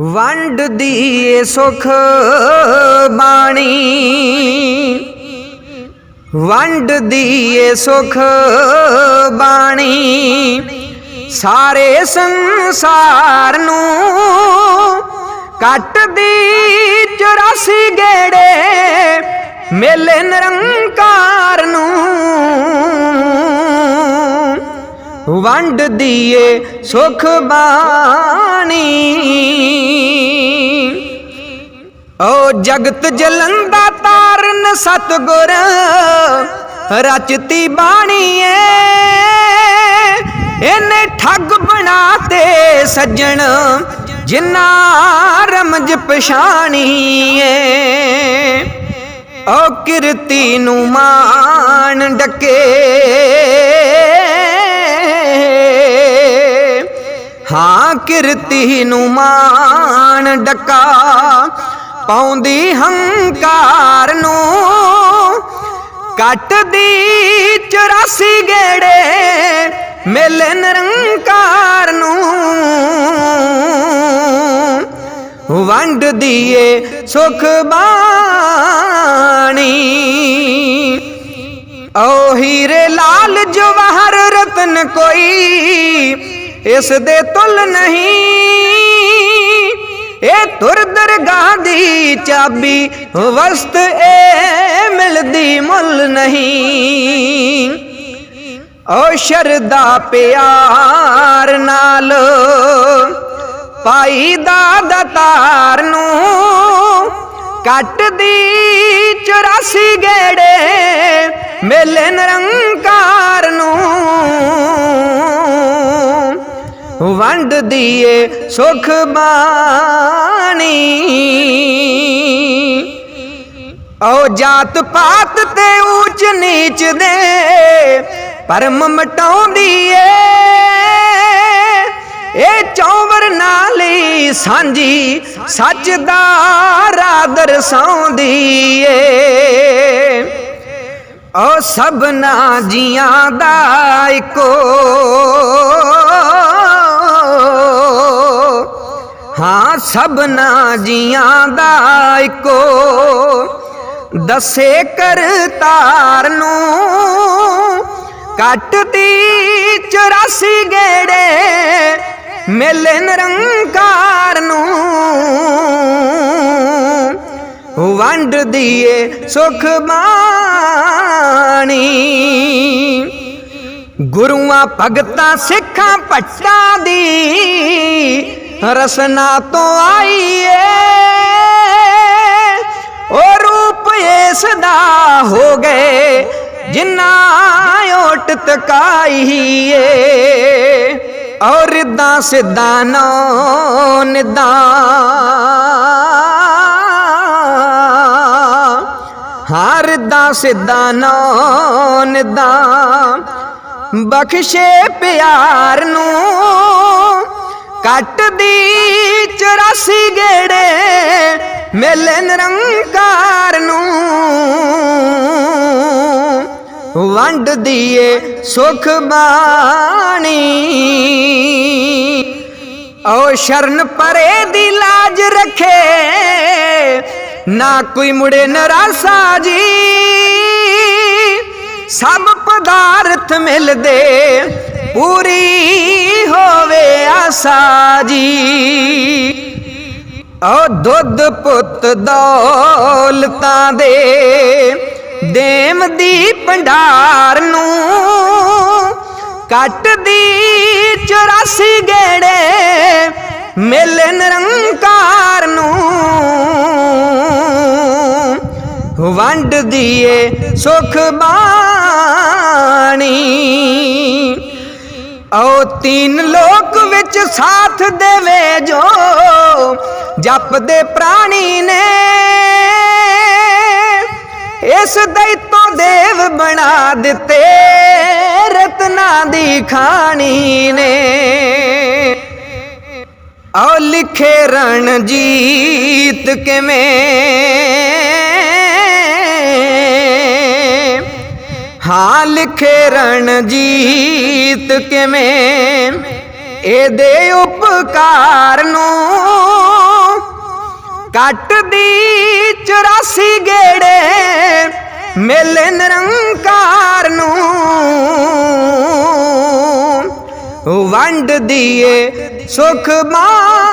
ਵੰਡ ਦੀਏ ਸੁਖ ਬਾਣੀ। ਵੰਡ ਦੀਏ ਸੁਖ ਬਾਣੀ। ਸਾਰੇ ਸੰਸਾਰ ਨੂੰ ਕੱਟਦੀ 84 ਗੇੜੇ, ਮੇਲੇ ਨਿਰੰਕਾਰ ਨੂੰ। ਵੰਡ ਦੀਏ ਸੁਖ ਬਾਣੀ। ਜਗਤ ਜਲੰਦਾ ਤਾਰਨ ਸਤਗੁਰ ਰਚਤੀ ਬਾਣੀ ਏ। ਇਹਨੇ ਠੱਗ ਬਣਾਤੇ ਸੱਜਣ, ਜਿੰਨਾ ਰਮਜ ਪਛਾਣੀ ਏ। ਓ ਕਿਰਤੀ ਨੂੰ ਮਾਨ ਡਕੇ। ਹਾਂ, ਕਿਰਤੀ ਨੂੰ ਮਾਨ ਡਕਾ। ਪਾਉਂਦੀ ਹੰਕਾਰ ਨੂੰ, ਕੱਟਦੀ 84 ਗੇੜੇ ਮੇਲੇ ਨਿਰੰਕਾਰ ਨੂੰ। ਵੰਡ ਦੀਏ ਸੁਖ ਬਾਣੀ। ਓ ਹੀਰੇ ਲਾਲ ਜਵਾਹਰ ਰਤਨ ਕੋਈ, ਇਸ ਦੇ ਤੁਲ ਨਹੀਂ। ਇਹ ਤੁਰ ਦਰਗਾ ਦੀ ਚਾਬੀ ਵਸਤ ਏ ਮਿਲਦੀ ਮੁੱਲ ਨਹੀਂ। ਓ ਸ਼ਰਦਾ ਪਿਆਰ ਨਾਲ ਪਾਈ ਦਾ ਦਤਾਰ ਨੂੰ ਕੱਟਦੀ 84 ਗੇੜੇ ਮੇਲੇ ਨਿਰੰਕਾਰ ਨੂੰ ਵੰਡ ਦੀਏ ਸੁਖ ਬਾਣੀ। ਓ ਜਾਤ ਪਾਤ ਤੇ ਊਚ ਨੀਚ ਦੇ ਪਰਮ ਮਟਾਉਂਦੀ ਏ। ਇਹ ਚੌਵਰ ਨਾਲੀ ਸਾਂਝੀ, ਸੱਚ ਦਾ ਰਾਹ ਦਰਸਾਉਂਦੀ ਏ। ਓ ਸਭਨਾ ਜੀਆਂ ਦਾ ਇੱਕੋ। ਹਾਂ ਸਭਨਾ ਜੀਆਂ ਦਾ ਇੱਕੋ। ਦਸੇ ਕਰਤਾਰ ਨੂੰ ਕੱਟਦੀ 84 ਗੇੜੇ ਮੇਲੇ ਨਿਰੰਕਾਰ ਨੂੰ। ਵੰਡ ਦੀਏ ਸੁਖ ਬਾਣੀ। ਗੁਰੂਆਂ ਭਗਤਾਂ ਸਿੱਖਾਂ ਪੱਟਾਂ ਦੀ ਰਸਨਾ ਤੋਂ ਆਈਏ। ਉਹ ਹੋ ਗਏ, ਜਿੰਨਾ ਓਟ ਤਕਾਈਏ ਔਰ ਰਿੱਦਾਂ ਸਿੱਧਾਂ ਨੋ ਨਿਦਾਂ ਹਰ ਦਾ ਸਿੱਧਾ ਨੋ ਨਿਦਾਂ ਬਖਸ਼ੇ ਪਿਆਰ ਨੂੰ ਕੱਟਦੀ 84 ਗੇੜੇ ਮੇਲੇ ਨਿਰੰਕਾਰ ਨੂੰ। ਵੰਡ ਦੀਏ ਸੁਖ ਬਾਣੀ। ਓ ਸ਼ਰਨ ਪਰੇ ਦੀ ਲਾਜ ਰੱਖੇ, ਨਾ ਕੋਈ ਮੁੜੇ ਨਰਾਸਾ ਜੀ। ਸਭ ਪਦਾਰਥ ਮਿਲਦੇ, ਪੂਰੀ ਹੋਵੇ ਆਸਾ ਜੀ। ਓ ਦੁੱਧ ਪੁੱਤ ਦੌਲਤਾਂ ਦੇ ਦੇਮ ਦੀ ਭੰਡਾਰ ਨੂੰ ਕੱਟਦੀ 84 ਗੇੜੇ ਮੇਲੇ ਨਿਰੰਕਾਰ ਨੂੰ ਵੰਡ ਦੀਏ ਸੁਖ ਬਾਣੀ। ਓ ਤੀਨ ਲੋਕ ਵਿੱਚ ਸਾਥ ਦੇਵੇ ਜੋ ਜਪਦੇ ਪ੍ਰਾਣੀ ਨੇ। ਇਸ ਦੈਤੋ ਦੇਵ ਬਣਾ ਦਿੱਤੇ, ਰਤਨਾ ਦੀ ਖਾਣੀ ਨੇ। ਔ ਲਿਖੇ ਰਣਜੀਤ ਕਿਵੇਂ? ਹਾਂ, ਲਿਖੇ ਰਣ ਜੀਤ ਕਿਵੇਂ? ਇਹਦੇ ਉਪਕਾਰ ਨੂੰ ਕੱਟ ਦੀ 84 ਗੇੜੇ ਮੇਲੇ ਨਿਰੰਕਾਰ ਨੂੰ ਵੰਡ ਦੀਏ ਸੁਖ ਬਾਣੀ